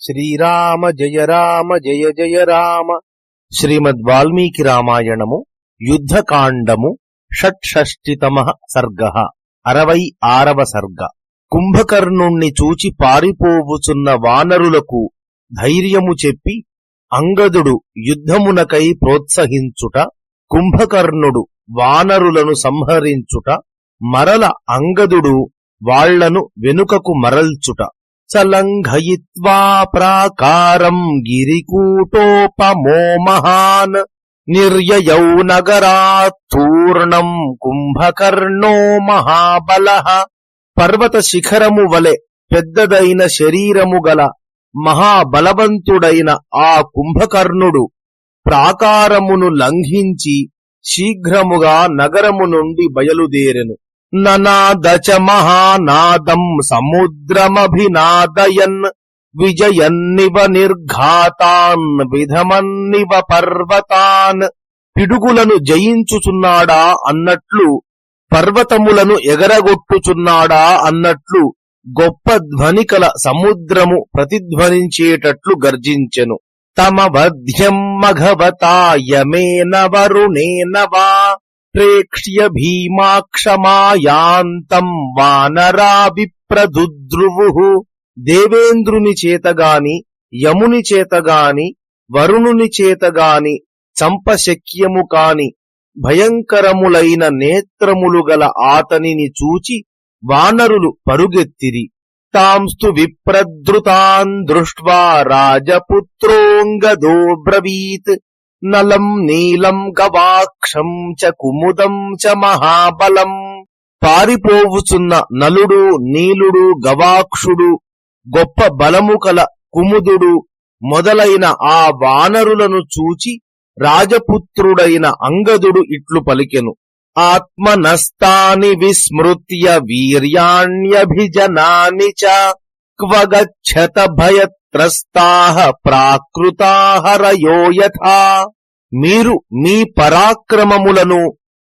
శ్రీరామ జయ రామ జయ జయ రామ. శ్రీమద్ వాల్మీకి రామాయణము యుద్ధకాండము షట్షష్టితమ సర్గ అరవై ఆరవ సర్గ. కుంభకర్ణుణ్ణి చూచి పారిపోవుచున్న వానరులకు ధైర్యము చెప్పి అంగదుడు యుద్ధమునకై ప్రోత్సహించుట కుంభకర్ణుడు వానరులను సంహరించుట మరల అంగదుడు వాళ్ళను వెనుకకు మరల్చుట. సలంఘయిత్వా ప్రాకారం గిరికూటోపమో మహాన్ నిర్యయౌ నగరాత్తూర్ణం కుంభకర్ణో మహాబల పర్వత శిఖరము వలె పెద్దదైన శరీరము గల మహాబలవంతుడైన ఆ కుంభకర్ణుడు ప్రాకారమును లంఘించి శీఘ్రముగా నగరము నుండి బయలుదేరెను. ననాదచ మహానాదం సముద్రమభినాదయన్ విజయన్నివ నిర్ఘాతాన్ విధమన్నివ పర్వతాన్ పిడుగులను జయించుచున్నాడా అన్నట్లు పర్వతములను ఎగరగొట్టుచున్నాడా అన్నట్లు గొప్ప ధ్వనికల సముద్రము ప్రతిధ్వనించేటట్లు గర్జించెను. తమ వధ్యం మఘవతాయమేన వరుణేన వా ప్రేక్ష్య భీమాక్షమాయాంతం వానరాభిప్రదుద్రువు. దేవేంద్రుని చేతగాని యముని చేతగాని వరుణుని చేతగాని చంపశక్యము కాని భయంకరములైన నేత్రములు గల ఆతనిని చూచి వానరులు పరుగెత్తిరి. తాంస్తు విప్రద్రుతాన్ దృష్ట్వా రాజపుత్రోంగదో బ్రవీత్ నలం నీలం గవాక్షం చ కుముదం చ మహాబలం. పారిపోవుచున్న నలుడు నీలుడు గవాక్షుడు గొప్ప బలము కల కుముదుడు మొదలైన ఆ వానరులను చూచి రాజపుత్రుడైన అంగదుడు ఇట్లు పలికెను. ఆత్మనస్తాని విస్మృత్య వీర్యాణ్యభిజనాని చ క్వగచ్చత త్రస్తాహ ప్రాకృతాహరయో యథా. మీరు మీ పరాక్రమములను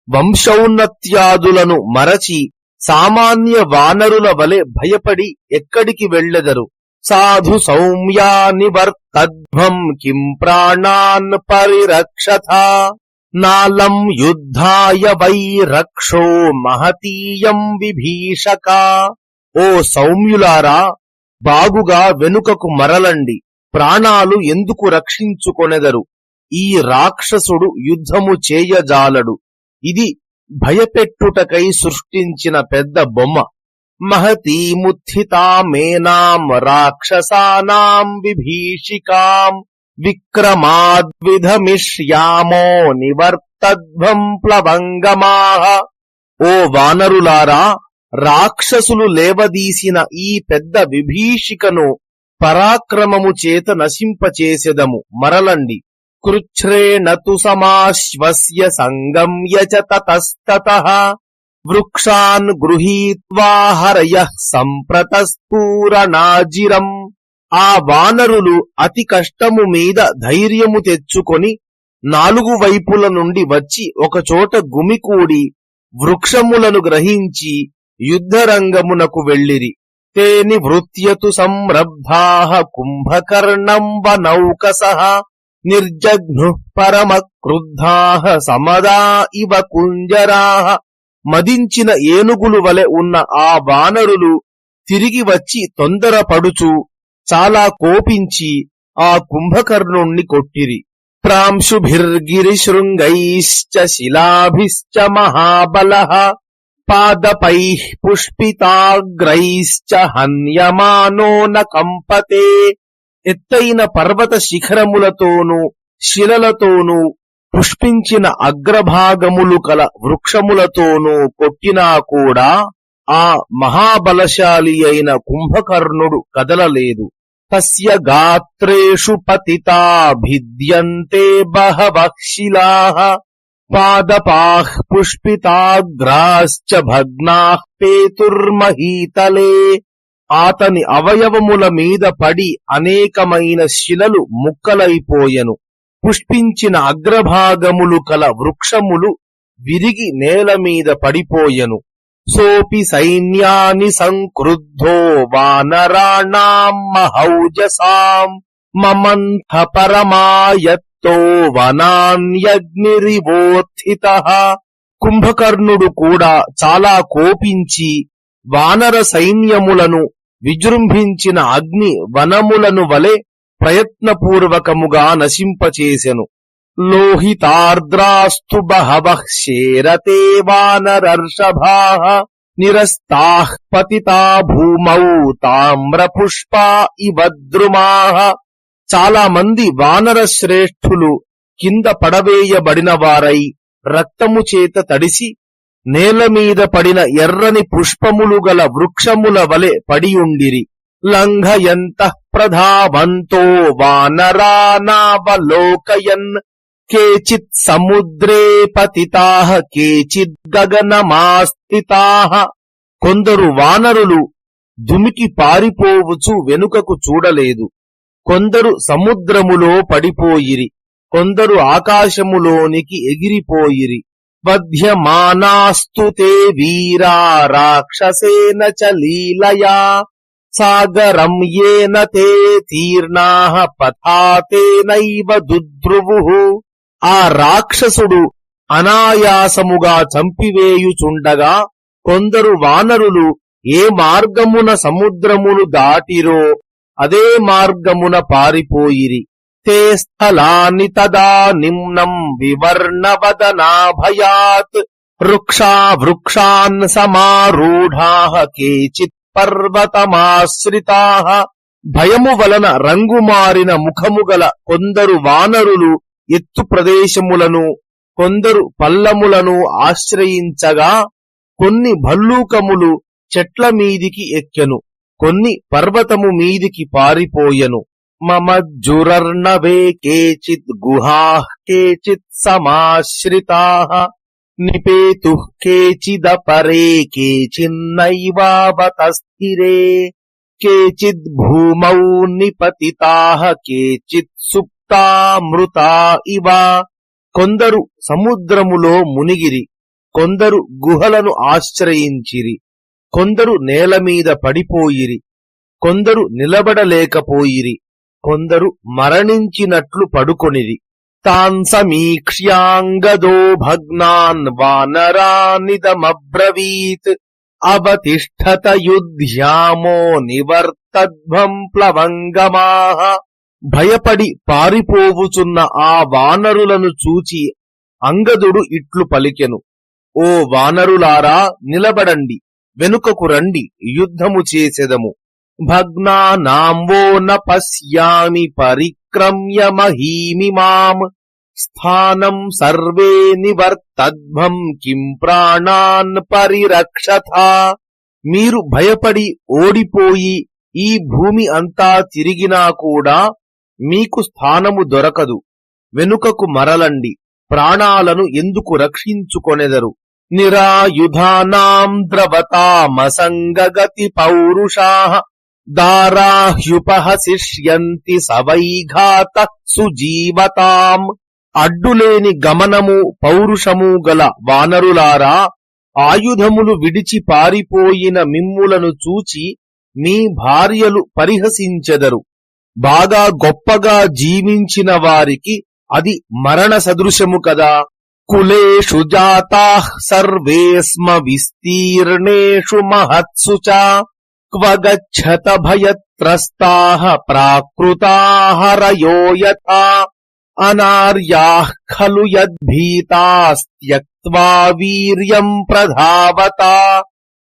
వంశౌన్నత్యాదులను మరచి సామాన్య వానరుల వలె భయపడి ఎక్కడికి వెళ్ళెదరు? సాధు సౌమ్యా నివర్తధ్వం కిం ప్రాణాన్ పరిరక్షథ. నాలం యుద్ధాయ వై రక్షో మహతీయం విభీషక. ఓ సౌమ్యులారా బాగుగా వెనుకకు మరలండి. ప్రాణాలు ఎందుకు రక్షించుకొనెదరు? ఈ రాక్షసుడు యుద్ధము చేయజాలడు. ఇది భయపెట్టుటకై సృష్టించిన పెద్ద బొమ్మ. మహతీముత్థితామేనాం రాక్షసానాం విభీషికాం విక్రమాద్విధమిష్యామో నివర్తధ్వం ప్లవంగమాహ ఓ వానరులారా రాక్షసులు లేవదీసిన ఈ పెద్ద విభీషికను పరాక్రమము చేత నశింపచేసెదము. మరలండి. కృచ్ఛ్రేణతు సమాశ్వస్య సంగమ్య చ తతస్తత. వృక్షాన్ గృహీత్వా హరయః సంప్రతస్ఫూరనాజిరం. ఆ వానరులు అతి కష్టము మీద ధైర్యము తెచ్చుకొని నాలుగు వైపుల నుండి వచ్చి ఒకచోట గుమికూడి వృక్షములను గ్రహించి యుద్ధరంగమునకు వెళ్ళిరి. తే నివృత్యతు కుంభకర్ణంబ కుంభకర్ణం వనౌకసః నిర్జఘ్ను పరమ క్రుద్ధా సమదా ఇవ కుంజరా. మదించిన ఏనుగులు వలె ఉన్న ఆ వానరులు తిరిగి వచ్చి తొందరపడుచు చాలా కోపించి ఆ కుంభకర్ణుణ్ణి కొట్టిరి. ప్రాంశుభిర్గిరిశృంగైశ్చ శిలాభిశ్చ మహాబల పాదపై పుష్పితాగ్రైశ్చ హన్యమానో న కంపతే. ఎత్తైన పర్వత శిఖరములతోనూ శిలలతోనూ పుష్పించిన అగ్రభాగములు కల వృక్షములతోనూ కొట్టినా కూడా ఆ మహాబలశాలి అయిన కుంభకర్ణుడు కదలలేదు. తస్య గాత్రేషు పతితాభిద్యంతే భిద్యంతే బహవః శిలాః భగ్నా పుష్పితాగ్రాశ్చ భగ్నాః పేతుర్మహీతలే అతని అవయవముల మీద పడి అనేకమైన శిలలు ముక్కలైపోయెను పుష్పించిన అగ్రభాగములు కల వృక్షములు విరిగి నేల మీద పడిపోయెను। సోపి సైన్యాని సంక్రుద్ధో వానరాణాం మహౌజసాం। మమంథ తో వనాన్యగ్నిరివోత్థిత. కుంభకర్ణుడు కూడా చాలా కోపించి వానర సైన్యములను విజృంభించిన అగ్ని వనములను వలె ప్రయత్నపూర్వకముగా నశింపచేసెను. లోహితార్ద్రాస్తు బహవః శేరతే వానరర్షభాః. నిరస్తాః పతితా భూమౌ తామ్రపుష్పా ఇవద్రుమాః చాలా మంది వానర శ్రేష్ఠులు కింద పడవేయబడిన వారై రక్తము చేత తడిసి నేల మీద పడిన ఎర్రని పుష్పములు గల వృక్షముల వలె పడియుండిరి. లంఘయంత ప్రధావంతో వానరానావలోకయన్ కేచిత్ సముద్రే పతితా కేచిద్ గగనమాస్థితా. కొందరు వానరులు దుమికి పారిపోవుచు వెనుకకు చూడలేదు. కొందరు సముద్రములో పడిపోయిరి కొందరు ఆకాశములోనికి ఎగిరిపోయిరి. బధ్యమానాస్తుతే వీరా రాక్షసేన చ లీలయా సాగరం ఏన తే తీర్ణా పథాతేనైవ దుద్రువు. ఆ రాక్షసుడు అనాయాసముగా చంపివేయుచుండగా కొందరు వానరులు ఏ మార్గమున సముద్రమును దాటిరో అదే మార్గమున పారిపోయిరి. తే స్థలాని తదా నిమ్నం వివర్ణవదనాభయాత్. వృక్షా వృక్షాన్ సమారూఢా కేచిత్ పర్వతమాశ్రితా. భయము వలన రంగుమారిన ముఖముగల ముఖము గల కొందరు వానరులు ఎత్తు ప్రదేశములను కొందరు పల్లములను ఆశ్రయించగా కొన్ని భల్లూకములు చెట్ల మీదికి ఎక్కెను. కొన్ని పర్వతము మీదికి పారిపోయెను. మమజ్జురర్ణవే కేచిత్ గుహాః కేచిత్ సమాశ్రితా నిపేతు కేచిదపరే కేచిన్నైవావతస్థిరే. కేచిద్ భూమౌ నిపతితాః కేచిత్ సుప్తామృతా ఇవ. కొందరు సముద్రములో మునిగిరి. కొందరు గుహలను ఆశ్రయించిరి. కొందరు నేల మీద పడిపోయిరి కొందరు నిలబడలేకపోయిరి కొందరు మరణించినట్లు పడుకొనిరి. తాన్ సమీక్ష్యాంగదో భగ్నాన్ వానరానిదమబ్రవీత్ అవతిష్టత యుధ్యామో నివర్తద్భం ప్లవంగమాహ. భయపడి పారిపోవుచున్న ఆ వానరులను చూచి అంగదుడు ఇట్లు పలికెను. ఓ వానరులారా నిలబడండి. వెనుకకు రండి యుద్ధము చేసెదము. భగ్నానాంవో న పశ్యామి పరిక్రమ్య మహీమిమాం స్థానం సర్వే నివర్తద్భం కిం ప్రాణాన్ పరిరక్షథ. మీరు భయపడి ఓడిపోయి ఈ భూమి అంతా తిరిగినా కూడా మీకు స్థానము దొరకదు. వెనుకకు మరలండి ప్రాణాలను ఎందుకు రక్షించుకొనెదరు? నిరాయుధానాం ద్రవతామసంగగతి పౌరుషా దారాహ్యుపహసిష్యంతి సవైఘాత సుజీవతాం అడ్డులేని గమనము పౌరుషము గల వానరులారా ఆయుధములు విడిచి పారిపోయిన మిమ్ములను చూచి మీ భార్యలు పరిహసించెదరు. బాగా గొప్పగా జీవించిన వారికి అది మరణ సదృశము కదా. కులేషు జాతా సర్వే విస్తీర్ణేషు మహత్సు చ క్వ గచ్చత భయత్రస్తా ప్రాకృతాహరయో యథా వీర్యం ప్రధావత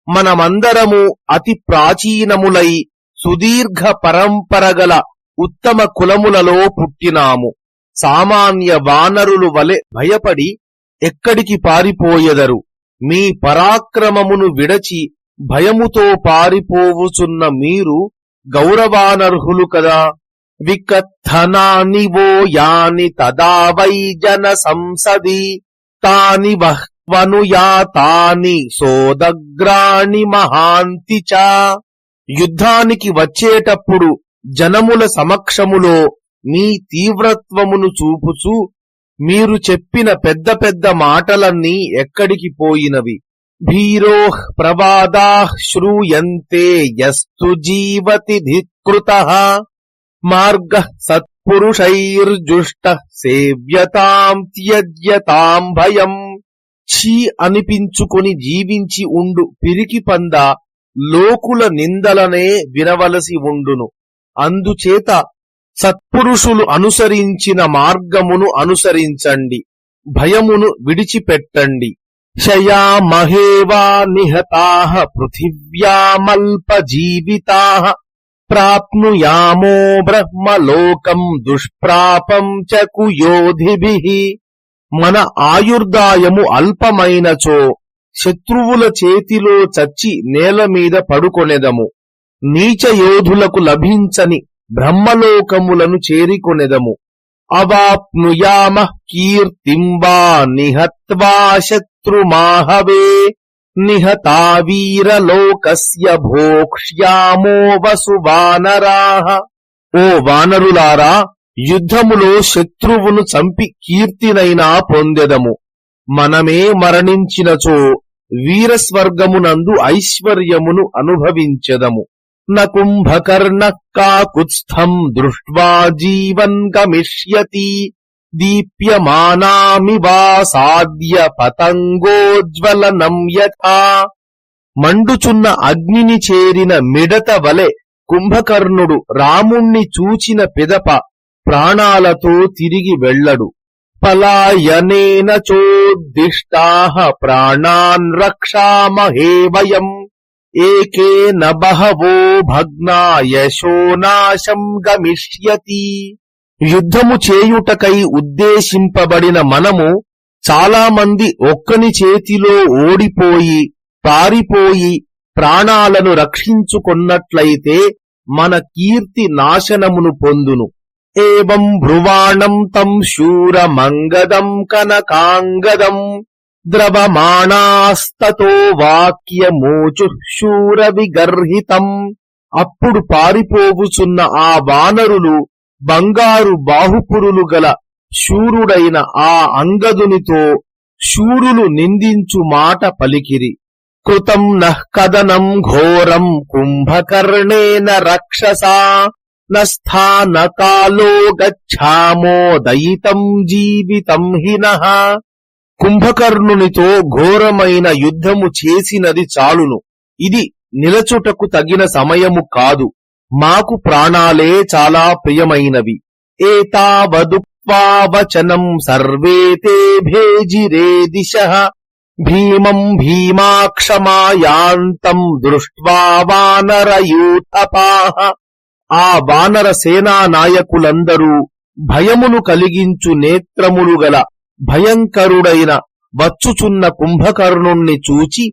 మనమందరము అతి ప్రాచీనములై సుదీర్ఘ పరంపరగల ఉత్తమ కులములలో పుట్టినాము సామాన్య వానరులు వలె భయపడి ఎక్కడికి పారిపోయెదరు? మీ పరాక్రమమును విడచి భయముతో పారిపోవుచున్న మీరు గౌరవానర్హులు కదా? వికథనాని వో యాని తదా వై జన సంసది తాని వహ్వనుయాతాని సోదగ్రాణి మహాంతి చ. యుద్ధానికి వచ్చేటప్పుడు జనముల సమక్షములో మీ తీవ్రత్వమును చూపుచూ మీరు చెప్పిన పెద్ద పెద్ద మాటలన్నీ ఎక్కడికి పోయినవి? భీరోః ప్రవాదాః శ్రూయంతే యస్తు జీవతి ధికృత మార్గ సత్పురుషైర్జుష్ట సేవ్యతాం త్యజ్యతాం భయం. ఛీ అనిపించుకొని జీవించి ఉండు పిరికి పంద లోకుల నిందలనే వినవలసి ఉండును. అందుచేత సత్పురుషులు అనుసరించిన మార్గమును అనుసరించండి. భయమును విడిచిపెట్టండి. శయామహేవా నిహతా పృథివ్యామల్ప జీవితాః ప్రాప్నుయామో బ్రహ్మలోకం దుష్ప్రాపం చ కుయోధిభి మన ఆయుర్దాయము అల్పమైనచో శత్రువుల చేతిలో చచ్చి నేల మీద పడుకొనెదము. నీచ యోధులకు లభించని బ్రహ్మలోకములను చేరికొనెదము. అవాప్నుయామ కీర్తిం వా నిహత్వా శత్రుమాహవే. నిహతా వీరలోకస్య భోక్ష్యామో వసువానరాహ ఓ వానరులారా యుద్ధములో శత్రువును చంపి కీర్తినైనా పొందెదము. మనమే మరణించినచో వీరస్వర్గమునందు ఐశ్వర్యమును అనుభవించెదము. నకుంభకర్ణ కాకుత్స్థం దృష్ట్వా జీవన్ గమిష్యతి దీప్యమానామివాసాద్య పతంగోజ్వలనం యథా. మండుచున్న అగ్నిని చేరిన మిడత వలె కుంభకర్ణుడు రాముణ్ణి చూచిన పిదప ప్రాణాలతో తిరిగి వెళ్ళడు. పలాయనేన చోద్దిష్టాః ప్రాణాన్ రక్షామహే వయం. ఏకే బహవో భగ్నా యశోనాశం గమిష్యతి యుద్ధము చేయుటకై ఉద్దేశింపబడిన మనము చాలా మంది ఒక్కని చేతిలో ఓడిపోయి పారిపోయి ప్రాణాలను రక్షించుకొన్నట్లయితే మన కీర్తి నాశనమును పొందును. ఏవం బ్రువాణం తం శూరమంగదం కనకాంగదం ద్రవమాణాస్తతో వాక్యమోచు శూర విగర్హితం అప్పుడు పారిపోవుచున్న ఆ వానరులు బంగారు బాహుపురులు గల శూరుడైన ఆ అంగదునితో శూరులు నిందించు మాట పలికిరి. కృతం నః కదనం ఘోరం కుంభకర్ణేన రక్షసా. నస్థానకాలో గచ్చామో దయితం జీవితం హినః. కుంభకర్ణునితో ఘోరమైన యుద్ధము చేసినది చాలును. ఇది నిలచుటకు తగిన సమయము కాదు. మాకు ప్రాణాలే చాలా ప్రియమైనవి. ఏతావదుక్వా వచనం సర్వే భేజిరే దిశ. భీమం భీమాక్షమాయాంతం దృష్ట్వా వానరయూథపాః ఆ వానర సేనా నాయకులందరూ భయమును కలిగించు నేత్రములు గల భయంకరుడైన వచ్చుచున్న కుంభకర్ణుణ్ణి చూచి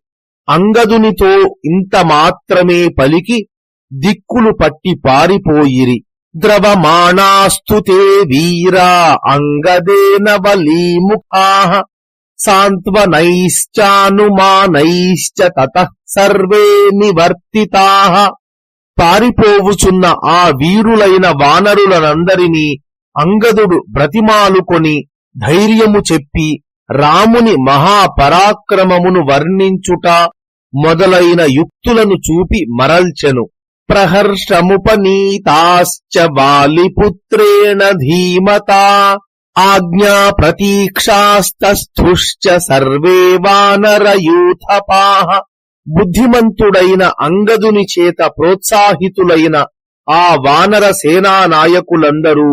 అంగదునితో ఇంత మాత్రమే పలికి దిక్కులు పట్టి పారిపోయిరి. ద్రవమాణాస్తుతే వీరా అంగదేన బలీముఖా సాంత్వనైశ్చానుమానైశ్చ తత సర్వే నివర్తితా. పారిపోవుచున్న ఆ వీరులైన వానరులనందరినీ అంగదుడు బ్రతిమాలుకొని ధైర్యము చెప్పి రాముని మహాపరాక్రమమును వర్ణించుట మొదలైన యుక్తులను చూపి మరల్చెను. ప్రహర్షముపనీతాశ్చ బాలిపుత్రేణ ధీమతా ఆజ్ఞా ప్రతీక్షాస్తస్థుశ్చ సర్వే వానరయూథపాహ బుద్ధిమంతుడైన అంగదుని చేత ప్రోత్సాహితులైన ఆ వానర సేనా నాయకులందరూ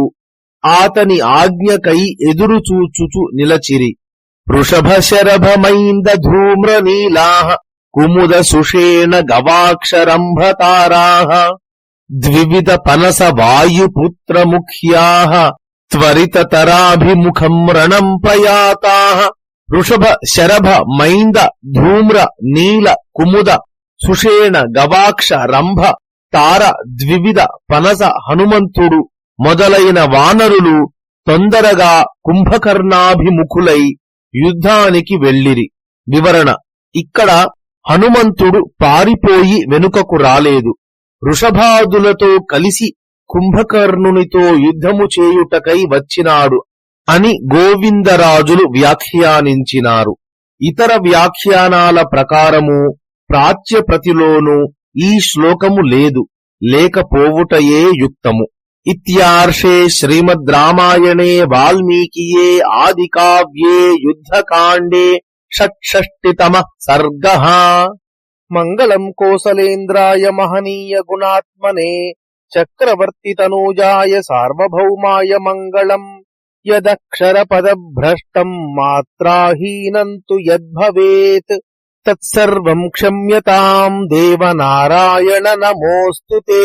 ఆతని ఆజ్ఞకై ఎదురుచూచుచు నిలచిరి. వృషభ శరభమైంద ధూమ్ర నీలాహ కుముద సుషేణ గవాక్షరంభతారాహ ద్వివిధ పనస వాయుపుత్ర ముఖ్యాః త్వరితతరాభిముఖం రణం పయాతాహ వృషభ శరభ మైంద ధూమ్ర నీల కుముద సుషేణ గవాక్ష రంభ తార ద్వివిధ పనస హనుమంతుడు మొదలైన వానరులు తొందరగా కుంభకర్ణాభిముఖులై యుద్ధానికి వెళ్ళిరి. వివరణ ఇక్కడ హనుమంతుడు పారిపోయి వెనుకకు రాలేదు. వృషభాదులతో కలిసి కుంభకర్ణునితో యుద్ధము చేయుటకై వచ్చినాడు అని గోవిందరాజులు వ్యాఖ్యానించినారు. ఇతర వ్యాఖ్యానాల ప్రకారము ప్రాచ్యప్రతిలోనూ ఈ శ్లోకము లేదు లేకపోవుటయే యుక్తము. ఇర్షే శ్రీమద్ రామాయణే వాల్మీకియే ఆది కావ్యే యుద్ధకాండే షట్షష్టితమ సర్గ మంగళం కోసలేంద్రాయ మహనీయ గుణాత్మనే చక్రవర్తి తనూజాయ సార్వభౌమాయ మంగళం యదక్షర పదభ్రష్టం మాత్రాహీనం తు యద్భవేత్ తత్సర్వం క్షమ్యతాం దేవనారాయణ నమోస్తుతే